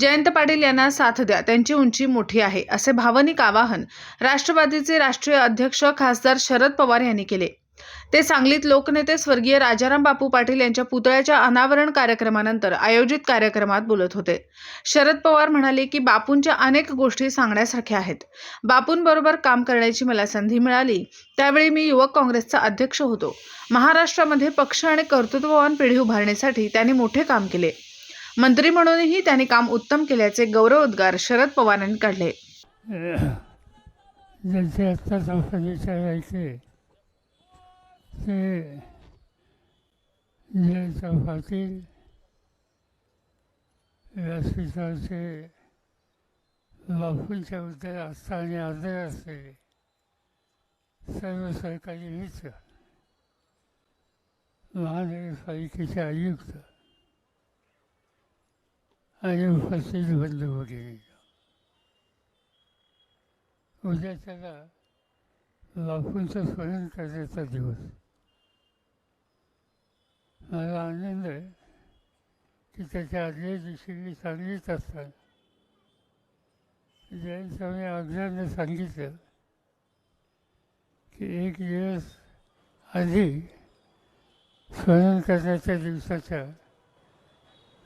जयंत पाटील यांना साथ द्या. त्यांची उंची मोठी आहे असे भावनिक आवाहन राष्ट्रवादीचे राष्ट्रीय अध्यक्ष खासदार शरद पवार यांनी केले. ते सांगलीत लोकनेते स्वर्गीय राजाराम बापू पाटील यांच्या पुतळ्याच्या अनावरण कार्यक्रमानंतर आयोजित कार्यक्रमात बोलत होते. शरद पवार म्हणाले की बापूंच्या अनेक गोष्टी सांगण्यासारख्या आहेत. बापूंबरोबर काम करण्याची मला संधी मिळाली. त्यावेळी मी युवक काँग्रेसचा अध्यक्ष होतो. महाराष्ट्रामध्ये पक्ष आणि कर्तृत्ववान पिढी उभारण्यासाठी त्यांनी मोठे काम केले. मंत्री म्हणूनही त्यांनी काम उत्तम केल्याचे गौरवोद्गार शरद पवारांनी काढले. ज्यांचे आत्ता चौकशी विचारायचे ते जयंत पाटील व्यासपीठाचे बापूंच्या बद्दल आस्था आणि आदर असलेले सर्व सरकारी मित्र महानगरपालिकेचे आयुक्त आणि उपस्थित बंद वगैरे उद्या त्याला बापूंचं स्मरण करण्याचा दिवस. मला आनंद आहे की त्याच्या आदल्या दिवशी मी सांगलीत असतात. जयंत स्वामी सांगितलं की एक दिवस आधी स्मरण करण्याच्या दिवसाच्या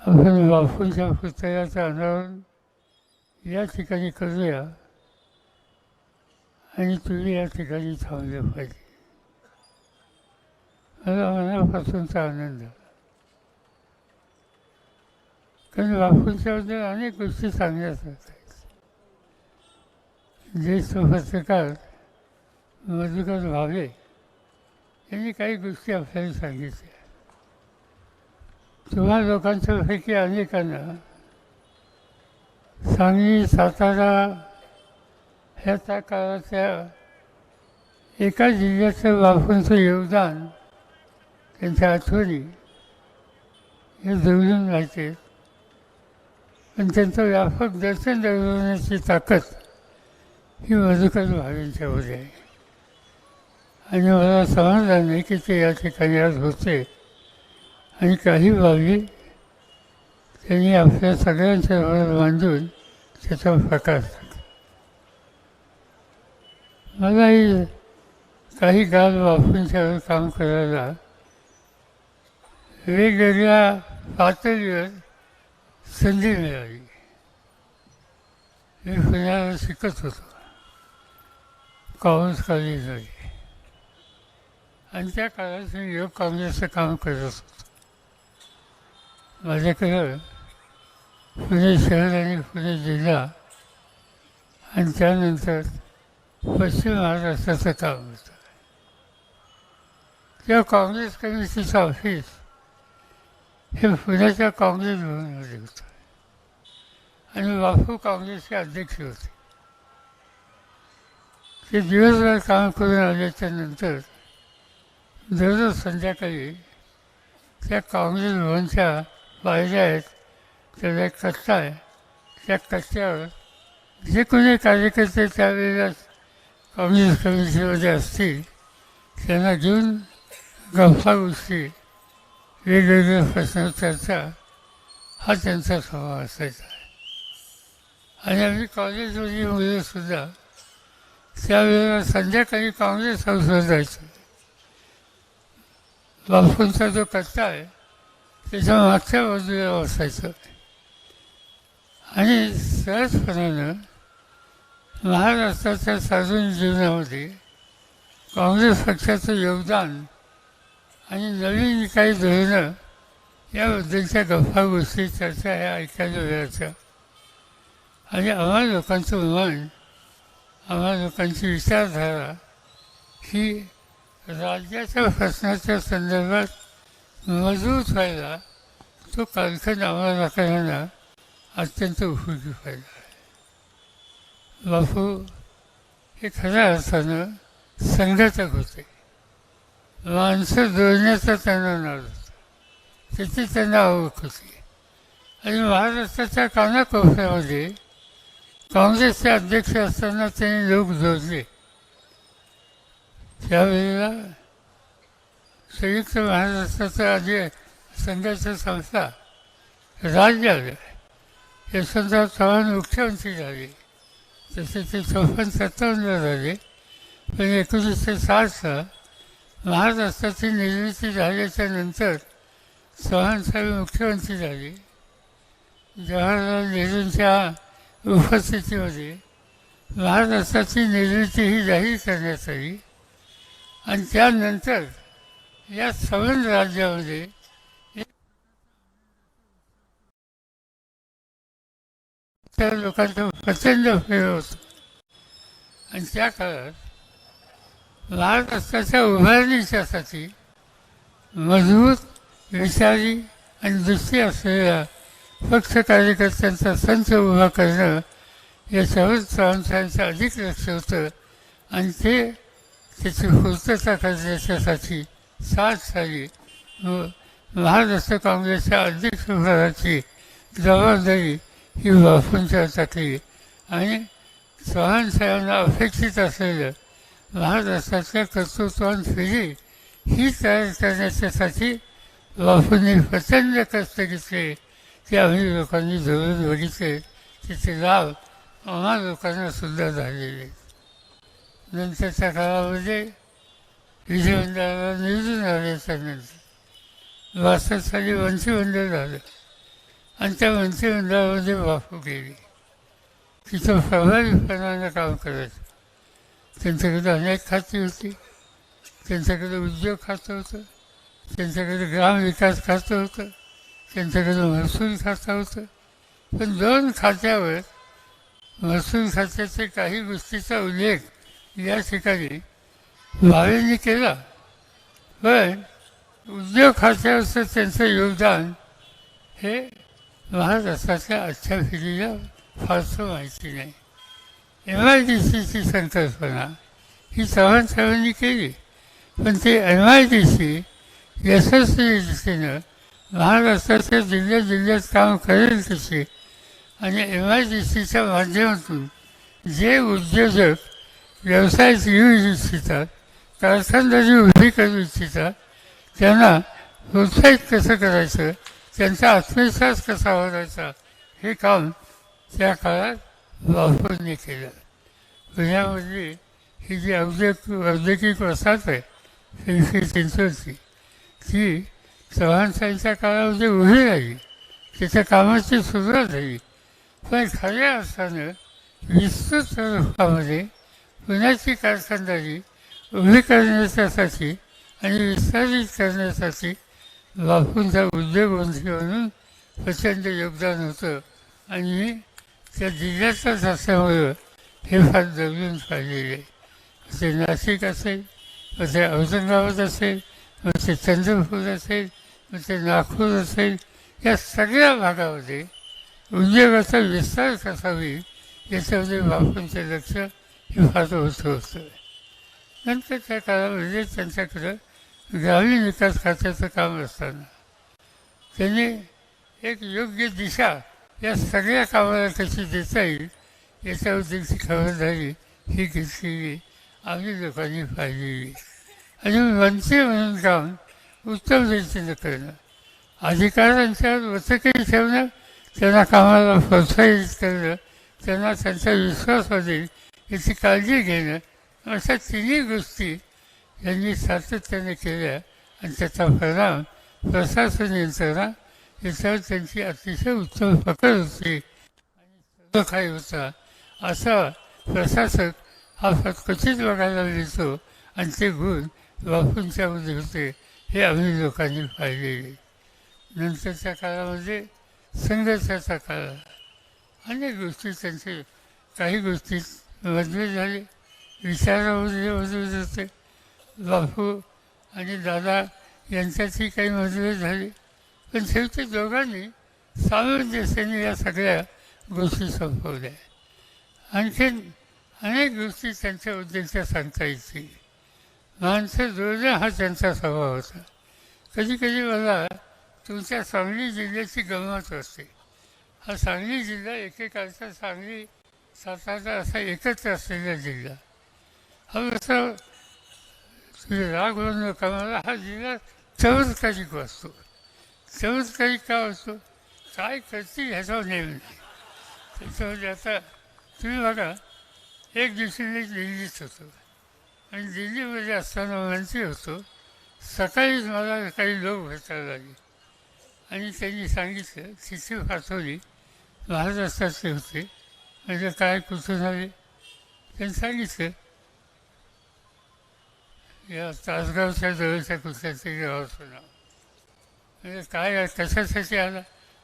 आपण बापूंच्या पुतळ्याचं अनावरण या ठिकाणी करूया आणि तुम्ही या ठिकाणी थांबले पाहिजे. मला मनापासूनचा आनंद. झाला. कारण बापूंच्याबद्दल अनेक गोष्टी सांगण्यासारख्या आहेत. ज्येष्ठ पत्रकार मधुकर भावे यांनी काही गोष्टी आपल्याला सांगितल्या. तुम्हा लोकांच्यापैकी अनेकांना सांगली सातारा ह्या त्या काळाच्या एका जिल्ह्याचं बापूंचं योगदान त्यांच्या आठवणी हे जुळून राहते. पण त्यांचं व्यापक दर्शन दडवण्याची ताकद ही मधुकर भावेंच्यामध्ये आहे. आणि मला समाधान आहे की ते या ठिकाणी आज होते. आणि काही बाबी त्यांनी आपल्या सगळ्यांच्या बरोबर मांडून त्याचा प्रकाश टाकला. मलाही काही काळ त्यावर काम करायला वेगवेगळ्या पातळीवर संधी मिळाली. मी पुण्याला शिकत होतो. कॉमर्स कॉलेजमध्ये आणि त्या काळात मी योग काँग्रेसचं काम करत होतो. माझ्याकडं पुणे शहर आणि पुणे जिल्हा आणि त्यानंतर पश्चिम महाराष्ट्राचं काम होतं त्या काँग्रेस कमिटीचं ऑफिस हे पुण्याच्या काँग्रेस भवनमध्ये होतं. आणि बापू काँग्रेसचे अध्यक्ष होते. ते दिवसभर काम करून आल्याच्यानंतर दररोज संध्याकाळी त्या काँग्रेस भवनच्या पाहिजे आहेत त्याचा एक कट्टा आहे. त्या कट्ट्यावर जे कोणी कार्यकर्ते त्यावेळेला काँग्रेस कमिटीमध्ये असतील त्यांना घेऊन गप्पा गोष्टी वेगवेगळ्या प्रश्न चर्चा हा त्यांचा स्वभाव असायचा. आहे आणि आम्ही कॉलेजमधली मुलंसुद्धा त्यावेळेला संध्याकाळी काँग्रेस हाऊसवर जायचं. बापूंचा जो कट्टा आहे त्याच्या मागच्या बाजूला बसायचं. आणि सहजपणानं महाराष्ट्राच्या सार्वजनिक जीवनामध्ये काँग्रेस पक्षाचं योगदान आणि नवीन काही धोरणं याबद्दलच्या गप्पा गोष्टी चर्चा ह्या ऐकायला मिळायच्या आणि आम्हा लोकांचं मन आम्हा लोकांची विचारधारा ही राज्याच्या प्रश्नाच्या संदर्भात मजबूत व्हायला तो कालखंड आम्हाला सगळ्यांना अत्यंत उपयोगी फायदा आहे. बापू हे खऱ्या अर्थानं संघटक होते. माणसं जोडण्याचा त्यांना नाद होता. त्याची त्यांना आवक होती. आणि महाराष्ट्राच्या कानाकोपऱ्यामध्ये काँग्रेसचे अध्यक्ष असताना त्यांनी लोक जोडले. त्यावेळेला संयुक्त महाराष्ट्राचा आधी संघाचं संस्था राज्य हे यशवंतराव चव्हाण मुख्यमंत्री झाले. तसे ते चौपन्न सत्तावन्न झाले. पण एकोणीसशे साठला महाराष्ट्राची निर्मिती झाल्याच्यानंतर चव्हाण साहेब मुख्यमंत्री झाले. जवाहरलाल नेहरूंच्या उपस्थितीमध्ये महाराष्ट्राची निर्मिती ही जाहीर करण्यात आली. आणि त्यानंतर या संबंध राज्यामध्ये त्या लोकांचा प्रचंड फेर होतो. आणि त्या काळात महाराष्ट्राच्या उभारणीच्यासाठी मजबूत विचारी आणि दृष्टी असलेल्या पक्ष कार्यकर्त्यांचा संच उभा करणं याच्यावर चव्हाणसाहेबांचं अधिक लक्ष होतं. आणि ते त्याची पूर्तता करण्याच्यासाठी सात साली महाराष्ट्र काँग्रेसच्या अध्यक्षपदाची जबाबदारी ही बापूंच्या टाकली आणि चव्हाण साहेबांना अपेक्षित असलेलं महाराष्ट्राच्या कर्तृत्वान फिरी ही तयार करण्याच्यासाठी बापूंनी प्रचंड कष्ट घेतले. ते आम्ही लोकांनी जवळून बघितले. त्याचे लाभ आम्हा लोकांना सुद्धा झालेले. नंतरच्या काळामध्ये विधिमंडळाला निवडून आल्याच्यानंतर बासष्ट साली मंत्रिमंडळ झालं. आणि त्या मंत्रिमंडळामध्ये बापू गेली. तिथं प्रभावीपणानं काम करायचं. त्यांच्याकडे अनेक खाती होती. त्यांच्याकडे उद्योग खातं होतं. त्यांच्याकडे ग्रामविकास खातं होतं. त्यांच्याकडे महसूल खातं होतं. पण दोन खात्यावर महसूल खात्याचे काही गोष्टीचा उल्लेख या ठिकाणी भावेंनी केला पण उद्योग खात्यावरचं त्यांचं योगदान हे महाराष्ट्राच्या आजच्या पिढीला फारसं माहिती नाही एम आय डी सीची संकल्पना ही चव्हाण साहेबांनी केली पण ते एम आय डी सी यशस्वी दिशेनं महाराष्ट्राच्या जिल्ह्या जिल्ह्यात काम करेल तसे आणि एम आय डी सीच्या माध्यमातून जे उद्योजक व्यवसायात येऊ इच्छितात कारखानदारी उभी करू इच्छितात त्यांना प्रोत्साहित कसं करायचं त्यांचा आत्मविश्वास कसा वाढवायचा हे काम त्या काळात बापूंनी केलं पुण्यामधली ही जी औद्योगिक औद्योगिक वसाहत आहे फिरफी चिंचवडची ती चव्हाणसाहेबांच्या काळामध्ये उभी राहिली. त्याच्या कामाची सुरुवात झाली. पण खऱ्या अर्थानं विस्तृत स्वरूपामध्ये पुण्याची कारखानदारी उभी करण्याच्यासाठी आणि विस्तारित करण्यासाठी बापूंचा उद्योगमंत्री म्हणून प्रचंड योगदान होतं. आणि त्या जिल्ह्यातच असल्यामुळं हे फार जवळून पाहिलेले आहे. ते नाशिक असेल मग ते औरंगाबाद असेल मग ते चंद्रपूर असेल मग ते नागपूर असेल या सगळ्या भागामध्ये उद्योगाचा विस्तार कसा होईल याच्यामध्ये बापूंचं लक्ष हे फार होतं होतं. नंतर त्या काळामध्ये म्हणजे त्यांच्याकडं ग्रामीण विकास खात्याचं काम असताना. त्यांनी एक योग्य दिशा या सगळ्या कामाला कशी देता येईल याच्याबद्दलची खबरदारी ही घेतलेली आम्ही लोकांनी पाहिलेली. आणि मंत्री म्हणून काम उत्तम रीतीनं करणं. अधिकाऱ्यांच्यावर वचकही ठेवणं त्यांना कामाला प्रोत्साहित करणं त्यांना त्यांचा विश्वास वाढेल याची काळजी घेणं अशा तिन्ही गोष्टी यांनी सातत्याने केल्या आणि त्याचा परिणाम प्रशासन यंत्रणा याच्यावर त्यांची अतिशय उत्तम पकड होती आणि काही होता. असा प्रशासक हा फार क्वचित बघायला मिळतो आणि ते गुण बापूंच्यामध्ये होते हे आम्ही लोकांनी पाहिलेले. नंतरच्या काळामध्ये संघर्षाचा काळ. अनेक गोष्टी त्यांचे काही गोष्टी बदले झाले. विचार होते बापू आणि दादा यांच्यातही काही मतभेद झाले. पण शेवटी दोघांनी सामंजस्याने या सगळ्या गोष्टी संपवल्या. आणखीन अनेक गोष्टी त्यांच्या उद्देशात सांगता येतील माणसं जोडणं हा त्यांचा स्वभाव होता. कधी कधी मला तुमच्या सांगली जिल्ह्याची गंमत असते. हा सांगली जिल्हा एकेकाळचा सांगली सातारा असा एकत्र असलेला जिल्हा. हा कसं तुम्ही राग म्हणू नका मला हा जिल्हा चमत्कारिक वाटतो चमत्कारिक का असतो काय करतील ह्याचा नेम नाही त्याच्यामध्ये आता तुम्ही बघा एक दिवशी मी दिल्लीत होतो आणि दिल्लीमध्ये असताना मंत्री होतो सकाळीच मला काही लोक भेटायला लागले आणि त्यांनी सांगितलं तिथे पाठवली महाराष्ट्रातले होते म्हणजे काय कुठून आले त्यांनी सांगितलं या तासगावच्या जवळच्या कुठल्या तरी गावाचं नाव म्हणजे काय आहे, कशासाठी आला?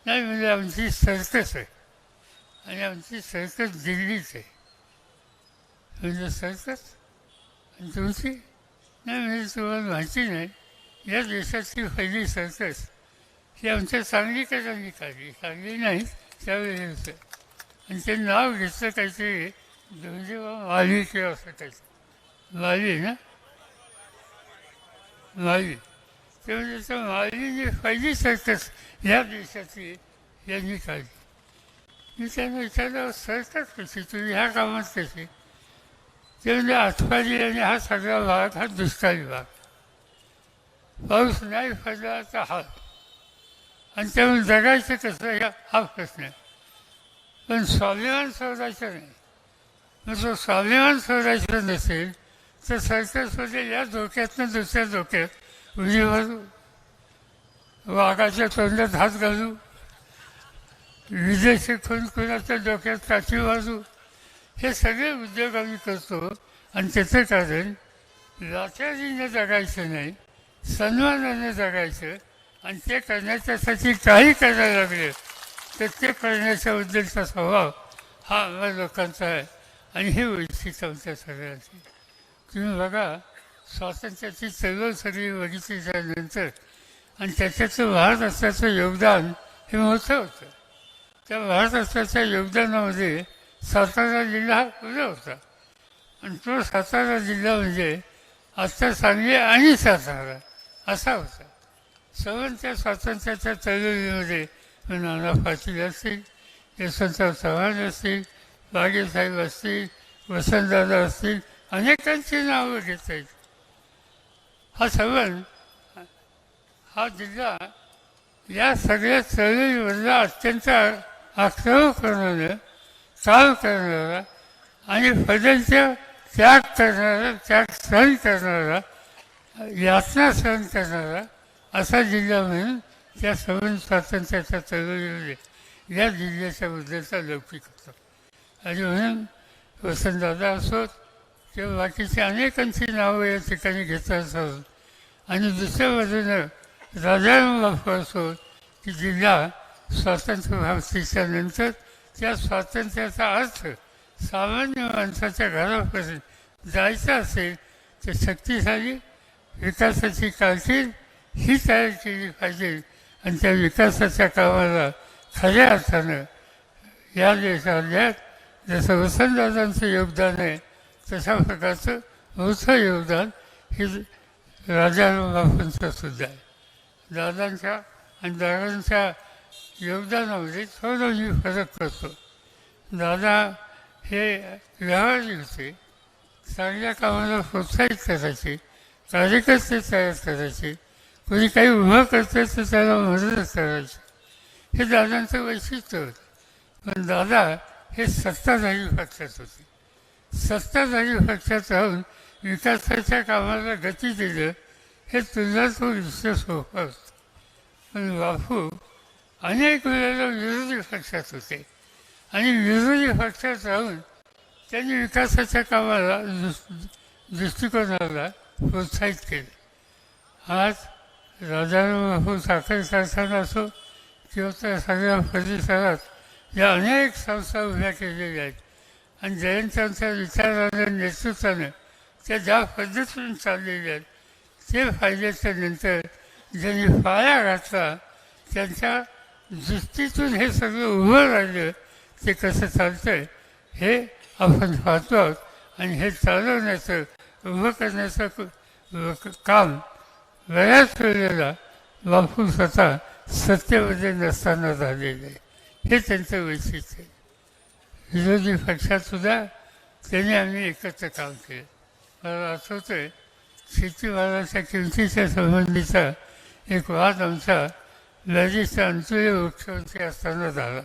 नाही म्हणजे आमची सर्कस आहे. आणि आमची सर्कस दिल्लीच आहे. म्हणजे सर्कस? आणि तुमची? नाही म्हणजे तुम्हाला माहिती नाही. या देशातली पहिली सर्कस ही आमच्या सांगलीकरांनी काढली सांगली नाही त्यावेळी होतं आणि ते नाव घेतलं काहीतरी म्हणजे माली किंवा असं काहीतरी. माली ना? माली ते म्हणजे त्या मालीने पहिली सर्कस या देशातली यांनी काढली. मी त्यांना विचारलं सर्कस कशी तुम्ही ह्या कामात कशी? ते म्हणजे आठवाडी आणि हा सगळा भाग हा दुष्काळी भाग पाऊस नाही पडला तर हा आणि त्यामुळे जगायचं कसं ह्या हा प्रश्न आहे. पण स्वाभिमान सोडायचं नाही. मग तो स्वाभिमान सोडायचं नसेल तर सरकारमध्ये या धोक्यातनं दुसऱ्या धोक्यात उडी मारू वाघाच्या तोंडात हात घालू विदेशी खून कुणाच्या डोक्यात काठी वाजू हे सगळे उद्योग आम्ही करतो. आणि त्याचं कारण लाचारीने जगायचं नाही सन्मानाने जगायचं. आणि ते करण्याच्यासाठी काही करायला लागले तर ते करण्याच्या उद्देशाचा स्वभाव हा आम्हा लोकांचा आहे. आणि हे वैशिष्ट्य आमच्या सगळ्यांची. तुम्ही बघा स्वातंत्र्याची चळवळ सगळी बघितली त्यानंतर आणि त्याच्याचं महाराष्ट्राचं योगदान हे मोठं होतं. त्या महाराष्ट्राच्या योगदानामध्ये सातारा जिल्हा हा पुढे होता. आणि तो सातारा जिल्हा म्हणजे आत्ता सांगली आणि सातारा असा होता. सर्वांच्या स्वातंत्र्याच्या चळवळीमध्ये नाना पाटील असतील यशवंतराव चव्हाण असतील बागेसाहेब असतील वसंतदादा असतील अनेकांची नावं घेता येईल हा सवन हा जिल्हा या सगळ्या चळवळीमधला अत्यंत आक्रम करणारं काम करणारा आणि बदलच्या त्याग करणारा त्याग सहन करणारा यातना सहन करणारा असा जिल्हा म्हणून त्या सवन स्वातंत्र्याच्या चळवळीमध्ये या जिल्ह्याच्या बद्दलचा लौकिक होता. आणि म्हणून वसंतदादा असोत किंवा बाकीची अनेकांची नावं या ठिकाणी घेता असोत आणि दुसऱ्या बाजूनं राजाराम बापू असोत की जिल्हा स्वातंत्र्य भारतीच्या नंतर त्या स्वातंत्र्याचा अर्थ सामान्य माणसाच्या घरापर्यंत जायचा असेल तर शक्तिशाली विकासाची कारकीर्द ही तयार केली पाहिजे. आणि त्या विकासाच्या कामाला खऱ्या अर्थानं या देशात जसं वसंतदादांचं योगदान आहे तशा प्रकारचं मोठं योगदान हे राजाराम सुद्धा आहे दादांच्या आणि दादांच्या योगदानामध्ये थोडं मी फरक करतो दादा हे व्यवहारी होते चांगल्या कामाला प्रोत्साहित करायचे कार्यकर्ते तयार करायचे कोणी काही उभं करते तर त्याला मदत करायची हे दादांचं वैशिष्ट्य होतं पण दादा हे सत्ताधारी पक्षात होते सत्ताधारी पक्षात राहून विकासाच्या कामाला गती दिलं हे तुझा तो विषय सोपा असतो पण बापू अनेक वेळेला विरोधी पक्षात होते. आणि विरोधी पक्षात राहून त्यांनी विकासाच्या कामाला दृष्टिकोनाला प्रोत्साहित केलं. आज राजाराम बापू साखर कारखाना असो किंवा त्या सगळ्या परिसरात या अनेक संस्था उभ्या केलेल्या आहेत. आणि जयंतांच्या विचारानं नेतृत्वानं त्या ज्या पद्धतीने चाललेल्या आहेत ते फायद्याच्या नंतर ज्यांनी पाया घातला त्यांच्या दृष्टीतून हे सगळं उभं राहिलं ते कसं चालतंय हे आपण पाहतो आहोत. आणि हे चालवण्याचं उभं करण्याचं काम बऱ्याच वेळेला बापू स्वतः सत्तेमध्ये नसताना झालेलं आहे. हे त्यांचं वैशिष्ट्य आहे. विरोधी पक्षातसुद्धा त्यांनी आम्ही एकत्र काम केलं. मला आठवतं आहे शेतीमालाच्या किमतीच्या संबंधीचा एक वाद आमचा लजीचा अंतुय मुख्यमंत्री असताना झाला.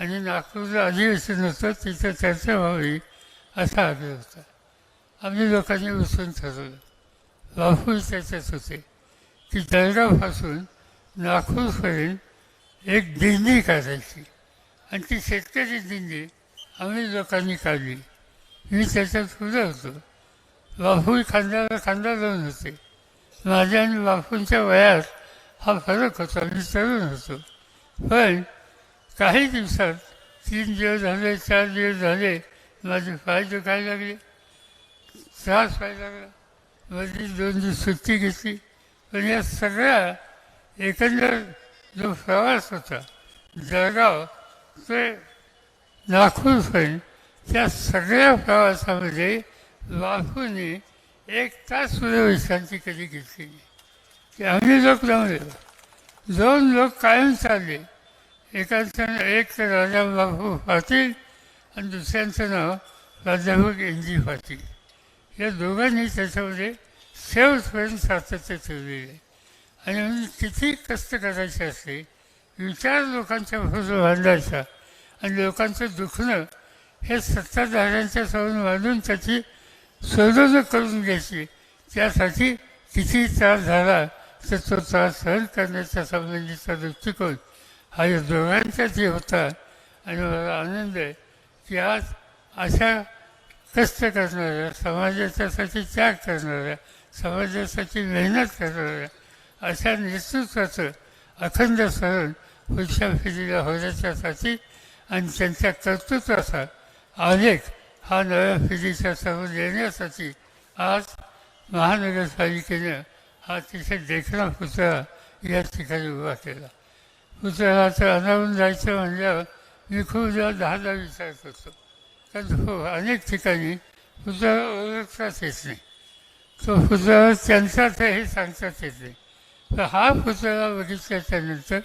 आणि नागपूरचं अधिवेशन होतं तिथं चर्चा व्हावी असा आग्रह होता. आम्ही लोकांनी उचलून ठरवलं. बापू त्याच्यात होते की जळगावपासून नागपूरपर्यंत एक दिंडी काढायची. आणि ती शेतकरी दिंडी आम्ही लोकांनी काढली. मी त्याच्यात पुढं होतो. बापू खांद्याला खांदा लावून होते. माझ्या आणि बापूंच्या वयात हा फरक होता मी तरुण होतो. पण काही दिवसात तीन दिवस झाले चार दिवस झाले माझे पाय दुखायला लागले. त्रास व्हायला लागला. माझी दोन दिवस सुट्टी घेतली. पण या सगळ्या एकंदर जो प्रवास होता जळगाव ते नागपूरपर्यंत त्या सगळ्या प्रवासामध्ये बापूने एक तास सुद्धा विश्रांती कधी घेतली नाही. की आम्ही लोक जमले दोन लोक कायम चालले. एकाचं एक तर राजा बाबू पाटील आणि दुसऱ्यांचं नाव प्राध्यापक एन जी पाटील. या दोघांनी त्याच्यामध्ये शेवटपर्यंत सातत्य ठेवलेले आणि म्हणून किती कष्ट करायचे असते विचार लोकांच्या बरोबर बांधायचा आणि लोकांचं दुखणं हे सत्ताधाऱ्यांच्या समोर मांडून त्याची सोडवणूक करून घ्यायची. त्यासाठी किती त्रास झाला तर तो त्रास सहन करण्याच्या संबंधीचा दृष्टिकोन हा या दोघांचाच होता. आणि मला आनंद आहे की आज अशा कष्ट करणाऱ्या समाजाच्यासाठी त्याग करणाऱ्या समाजासाठी मेहनत करणाऱ्या अशा नेतृत्वाचं अखंड सहन पुढच्या पिढीला होण्याच्यासाठी आणि त्यांच्या कर्तृत्वाचा आलेख हा नव्या पिढीच्या समोर येण्यासाठी आज महानगरपालिकेनं हा तिथे देखणा पुतळा या ठिकाणी उभा केला. पुतळ्याचं अनावून जायचं म्हणल्यावर मी खूप जेव्हा दहादा विचार करतो कारण हो अनेक ठिकाणी पुतळा ओळखताच येत नाही. तो पुतळा त्यांचाच हे सांगताच येत नाही. तर हा पुतळा बघितल्याच्यानंतर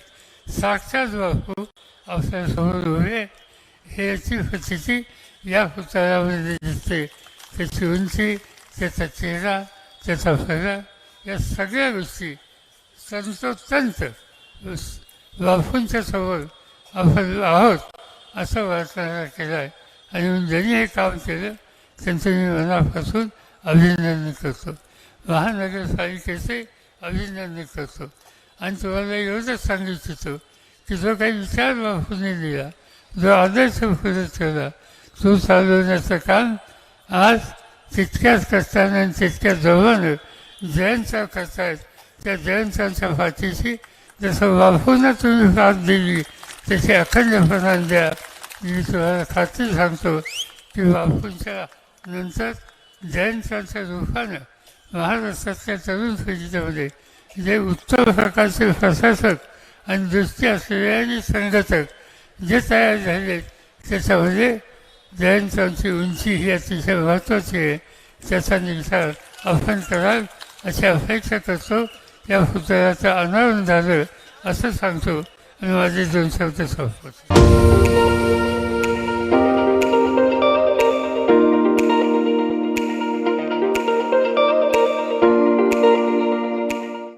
साक्षात बापू आपल्यासमोर उभे हे याची या पुतळ्यामध्ये दिसते. त्याची उंची त्याचा चेहरा त्याचा फरा या सगळ्या गोष्टी तंतोतंत बापूंच्या समोर आपण आहोत असं वाटणारा केला आहे आणि म्हणून ज्यांनी हे काम केलं त्यांचं मी मनापासून अभिनंदन करतो. महानगरपालिकेचे अभिनंदन करतो. आणि तुम्हाला एवढंच सांगू इच्छितो की जो काही विचार बापूने दिला जो आदर्श पुढे ठेवला तो चालवण्याचं काम आज तितक्याच कष्टानं आणि तितक्याच जवळनं जयंतराव करतायत. त्या जयंतरावच्या पाठीशी जसं बापूंना तुम्ही साथ दिली तशी अखंडपणाने द्या. मी तुम्हाला खात्री सांगतो की बापूंच्या नंतर जयंतरावच्या रूपानं महाराष्ट्रातल्या तरुण पिढीच्यामध्ये जे उत्तम प्रकारचे प्रशासक आणि दृष्टी असलेले आणि संघटक जे तयार झाले त्याच्यामध्ये जयंतांची उंची ही अतिशय महत्त्वाची आहे. त्याचा निर्धार आपण कराल अशी अपेक्षा करतो. या पुतळ्याचं अनावरण झालं असं सांगतो. आणि माझे दोन शब्द संपवतो.